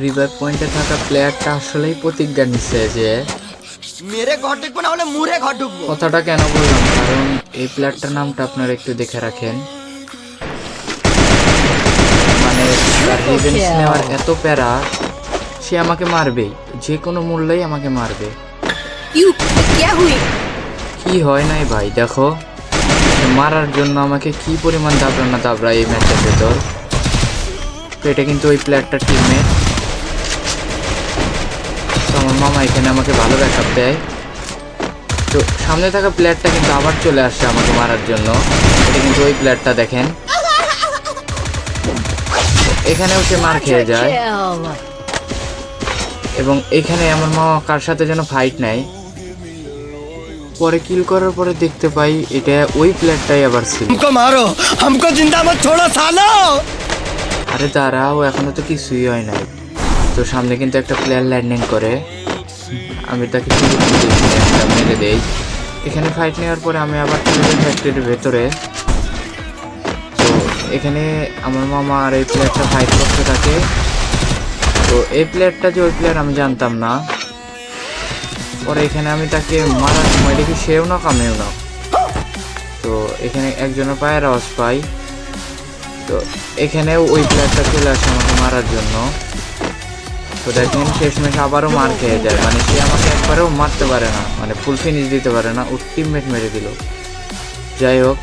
River পয়েন্টে থাকা প্লেয়ারটা আসলেই প্রতিজ্ঞা নিচ্ছে যে মেরে ঘর ঢুকবো না হলে মুরে ঘর ঢুকবো। কথাটা কেন বললাম? কারণ এই প্লেয়ারটার নামটা আপনারা একটু দেখে রাখেন। মানে রিভেন্স নেওয়ার এত প্যারা সে আমাকে মারবে যে কোনো মূল্যেই আমাকে মারবে। কি হয় নাই ভাই? দেখো মারার জন্য আমাকে কি পরিমাণ দাবড়ানো দাবড়া এই ম্যাচের ভেতর। তো এটা কিন্তু ওই প্লেয়ারটার টিমে আমার মামা এখানে আমাকে ভালো ব্যাকআপ দেয়। তো সামনে থাকা প্লেয়ারটা কিন্তু আবার চলে আসছে আমাকে মারার জন্য। এটা কিন্তু ওই প্লেয়ারটা দেখেন। এখানেও সে মার খেয়ে যায়। এবং এখানে আমার মামা কার সাথে যেন ফাইট নাই। পরে কিল করার পরে দেখতে পাই এটা ওই প্লেয়ারটাই আবার ছিল। মারো হামকো জিন্দা মত ছোড়ো সালো আরে দাঁড়াও এখনও তো কিছুই হয় নাই। তো সামনে কিন্তু একটা প্লেয়ার ল্যান্ডিং করে। আমি তাকে একটা মেরে দেই। এখানে ফাইট নেওয়ার পরে আমি আবার চলে ফ্যাক্টরির ভেতরে। তো এখানে আমার মামা আর এই প্লেয়ারটা ফাইট করতে থাকে। তো এই প্লেয়ারটা যে ওই প্লেয়ার আমি জানতাম না। পরে এখানে আমি তাকে মারার সময় দেখি সেও না, কামেও না। তো এখানে একজনের পায়ের আওয়াজ পাই। তো এখানে ওই প্লেয়ারটা চলে আসে আমাকে মারার জন্য। তো দেখেন শেষমেশ আবারও মার খেয়ে যায়। মানে সে আমাকে একবারেও মারতে পারে না। মানে ফুল ফিনিশ দিতে পারে না। ওর টিমমেট মেরে দিল। যাই হোক,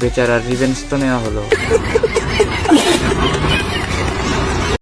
বেচারার রিভেন্স তো নেওয়া হলো।